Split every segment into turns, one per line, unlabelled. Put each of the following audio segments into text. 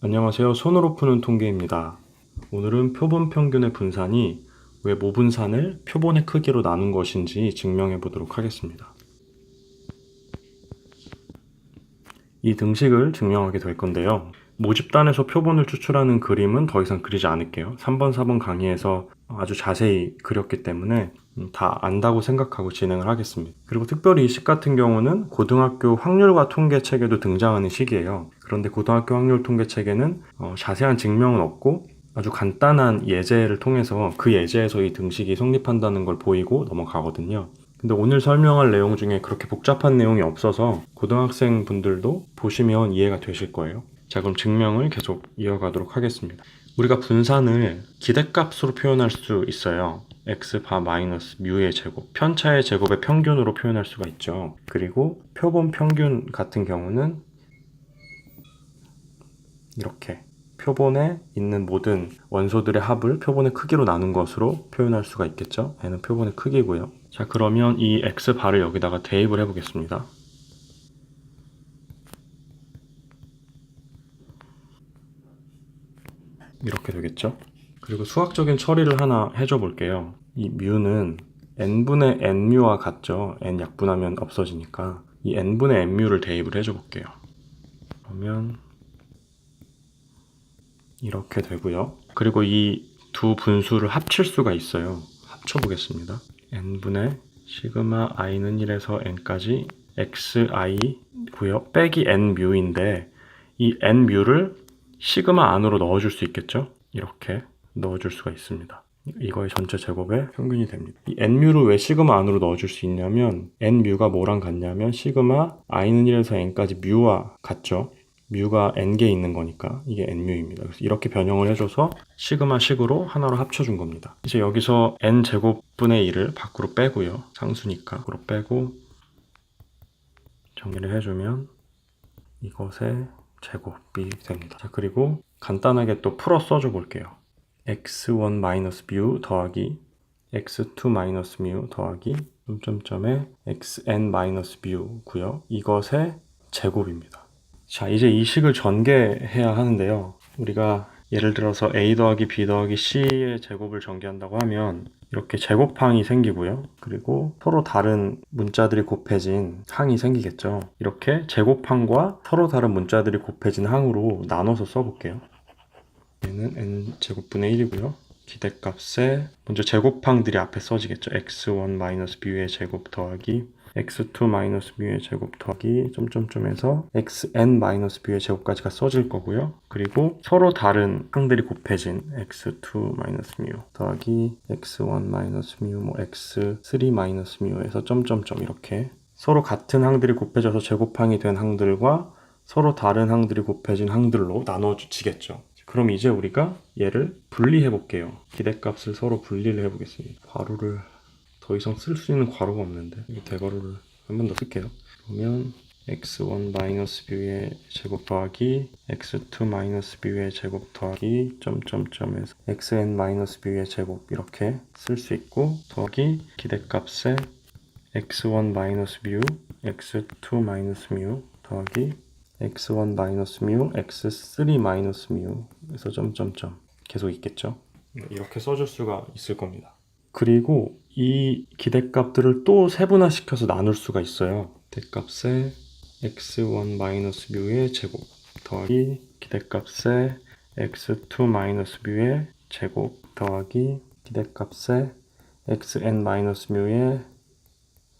안녕하세요. 손으로 푸는 통계입니다. 오늘은 표본 평균의 분산이 왜 모분산을 표본의 크기로 나눈 것인지 증명해 보도록 하겠습니다. 이 등식을 증명하게 될 건데요. 모집단에서 표본을 추출하는 그림은 더 이상 그리지 않을게요. 3번, 4번 강의에서 아주 자세히 그렸기 때문에 음, 다 안다고 생각하고 진행을 하겠습니다. 그리고 특별히 이 식 같은 경우는 고등학교 확률과 통계 책에도 등장하는 식이에요. 그런데 고등학교 확률 통계 책에는 어, 자세한 증명은 없고 아주 간단한 예제를 통해서 그 예제에서 이 등식이 성립한다는 걸 보이고 넘어가거든요. 근데 오늘 설명할 내용 중에 그렇게 복잡한 내용이 없어서 고등학생 분들도 보시면 이해가 되실 거예요. 자, 그럼 증명을 계속 이어가도록 하겠습니다. 우리가 분산을 기대값으로 표현할 수 있어요. x 바 마이너스 뮤의 제곱, 편차의 제곱의 평균으로 표현할 수가 있죠. 그리고 표본 평균 같은 경우는 이렇게 표본에 있는 모든 원소들의 합을 표본의 크기로 나눈 것으로 표현할 수가 있겠죠. n은 표본의 크기고요. 자, 그러면 이 x 바를 여기다가 대입을 해보겠습니다. 되겠죠. 그리고 수학적인 처리를 하나 해줘 볼게요. 이 뮤는 n분의 n뮤와 같죠. n 약분하면 없어지니까 이 n분의 n뮤를 대입을 해줘 볼게요. 그러면 이렇게 되고요. 그리고 이 두 분수를 합칠 수가 있어요. 합쳐 보겠습니다. n분의 시그마 i는 1에서 n까지 xi고요. 빼기 n뮤인데 이 n뮤를 시그마 안으로 넣어줄 수 있겠죠? 이렇게 넣어줄 수가 있습니다. 이거의 전체 제곱의 평균이 됩니다. 이 n뮤를 왜 시그마 안으로 넣어줄 수 있냐면 n뮤가 뭐랑 같냐면 시그마 i는 1에서 n까지 뮤와 같죠? 뮤가 n개 있는 거니까 이게 n뮤입니다. 그래서 이렇게 변형을 해줘서 시그마 식으로 하나로 합쳐준 겁니다. 이제 여기서 n 제곱분의 1을 밖으로 빼고요. 상수니까 밖으로 빼고 정리를 해주면 이것의 제곱이 됩니다. 자, 그리고 간단하게 또 풀어 써줘 볼게요. x1 마이너스 뮤 더하기 x2 마이너스 뮤 더하기 점점점에 xn 마이너스 뮤고요. 이것의 제곱입니다. 자, 이제 이 식을 전개해야 하는데요. 우리가 예를 들어서 a 더하기 b 더하기 c의 제곱을 전개한다고 하면 이렇게 제곱항이 생기고요. 그리고 서로 다른 문자들이 곱해진 항이 생기겠죠. 이렇게 제곱항과 서로 다른 문자들이 곱해진 항으로 나눠서 써볼게요. 얘는 n 제곱분의 1이고요. 기대값에 먼저 제곱항들이 앞에 써지겠죠. x1 마이너스 b의 제곱 더하기 x2 마이너스 뮤의 제곱 더하기 점점점에서 xn 마이너스 뮤의 제곱까지가 써질 거고요. 그리고 서로 다른 항들이 곱해진 x2 마이너스 뮤 더하기 x1 마이너스 뮤, 뭐 x3 마이너스 뮤에서 점점점 이렇게 서로 같은 항들이 곱해져서 제곱항이 된 항들과 서로 다른 항들이 곱해진 항들로 나눠지겠죠. 그럼 이제 우리가 얘를 분리해 볼게요. 기대값을 서로 분리를 해 보겠습니다. 괄호를 더 이상 쓸 수 있는 괄호가 없는데 이 대괄호를 한 번 더 쓸게요. 그러면 x1 마이너스 b의 제곱 더하기 x2 마이너스 b의 제곱 더하기 점점점에서 xn 마이너스 b의 제곱 이렇게 쓸 수 있고 더하기 기대값에 x1 마이너스 뮤 x2 마이너스 뮤 더하기 x1 마이너스 뮤 x3 마이너스 뮤에서 점점점 계속 있겠죠. 이렇게 써줄 수가 있을 겁니다. 그리고 이 기대값들을 또 세분화시켜서 나눌 수가 있어요. 기대값에 x1 마이너스 뮤의 제곱 더하기 기대값에 x2 마이너스 뮤의 제곱 더하기 기대값에 xn 마이너스 뮤의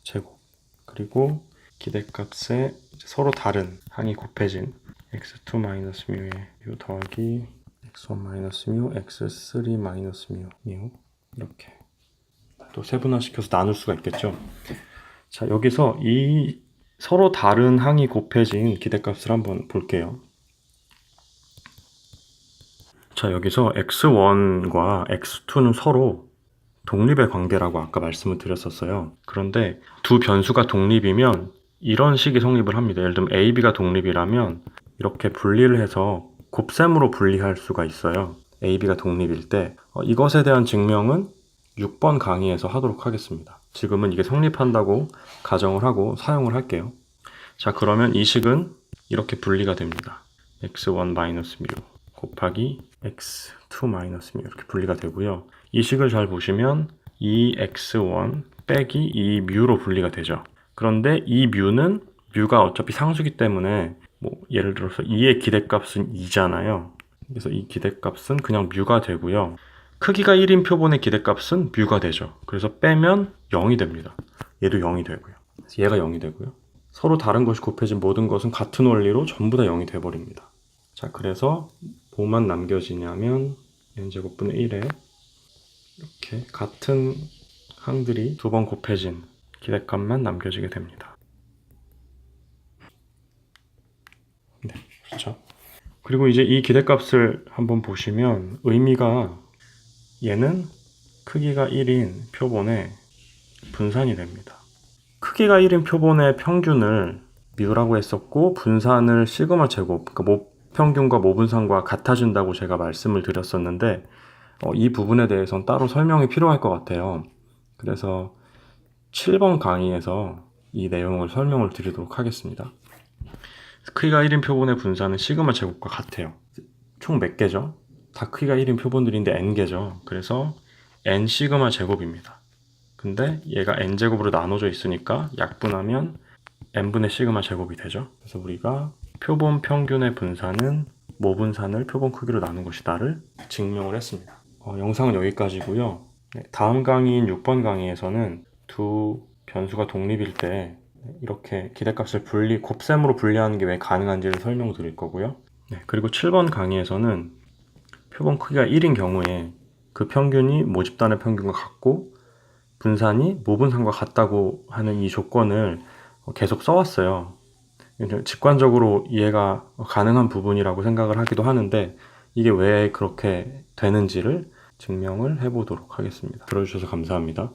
제곱 그리고 기대값에 서로 다른 항이 곱해진 x2 마이너스 뮤의 뮤 더하기 x1 마이너스 뮤 x3 마이너스 뮤 뮤 이렇게 또 세분화시켜서 나눌 수가 있겠죠. 자, 여기서 이 서로 다른 항이 곱해진 기대값을 한번 볼게요. 자, 여기서 x1과 x2는 서로 독립의 관계라고 아까 말씀을 드렸었어요. 그런데 두 변수가 독립이면 이런 식이 성립을 합니다. 예를 들면 a, b가 독립이라면 이렇게 분리를 해서 곱셈으로 분리할 수가 있어요. a, b가 독립일 때 어, 이것에 대한 증명은 6번 강의에서 하도록 하겠습니다. 지금은 이게 성립한다고 가정을 하고 사용을 할게요. 자, 그러면 이 식은 이렇게 분리가 됩니다. x1 마이너스 뮤 곱하기 x2 마이너스 뮤 이렇게 분리가 되고요. 이 식을 잘 보시면 이 x1 빼기 이 뮤로 분리가 되죠. 그런데 이 뮤는 뮤가 어차피 상수기 때문에 뭐 예를 들어서 2의 기대값은 2잖아요. 그래서 이 기대값은 그냥 뮤가 되고요. 크기가 1인 표본의 기대값은 뮤가 되죠. 그래서 빼면 0이 됩니다. 얘도 0이 되고요. 얘가 0이 되고요. 서로 다른 것이 곱해진 모든 것은 같은 원리로 전부 다 0이 돼버립니다. 자, 그래서 뭐만 남겨지냐면 n제곱분의 1에 이렇게 같은 항들이 두 번 곱해진 기대값만 남겨지게 됩니다. 네, 그렇죠. 그리고 이제 이 기대값을 한번 보시면 의미가 얘는 크기가 1인 표본의 분산이 됩니다. 크기가 1인 표본의 평균을 뮤라고 했었고 분산을 시그마 제곱, 그러니까 모 평균과 모분산과 같아진다고 제가 말씀을 드렸었는데 어, 이 부분에 대해서는 따로 설명이 필요할 것 같아요. 그래서 7번 강의에서 이 내용을 설명을 드리도록 하겠습니다. 크기가 1인 표본의 분산은 시그마 제곱과 같아요. 총 몇 개죠? 다 크기가 1인 표본들인데 n개죠. 그래서 n 시그마 제곱입니다. 근데 얘가 n제곱으로 나눠져 있으니까 약분하면 n분의 시그마 제곱이 되죠. 그래서 우리가 표본 평균의 분산은 모분산을 표본 크기로 나눈 것이다를 증명을 했습니다. 어, 영상은 여기까지고요. 네, 다음 강의인 6번 강의에서는 두 변수가 독립일 때 이렇게 기대값을 분리, 곱셈으로 분리하는 게 왜 가능한지를 설명드릴 거고요. 네, 그리고 7번 강의에서는 표본 크기가 1인 경우에 그 평균이 모집단의 평균과 같고 분산이 모분산과 같다고 하는 이 조건을 계속 써왔어요. 직관적으로 이해가 가능한 부분이라고 생각을 하기도 하는데 이게 왜 그렇게 되는지를 증명을 해보도록 하겠습니다. 들어주셔서 감사합니다.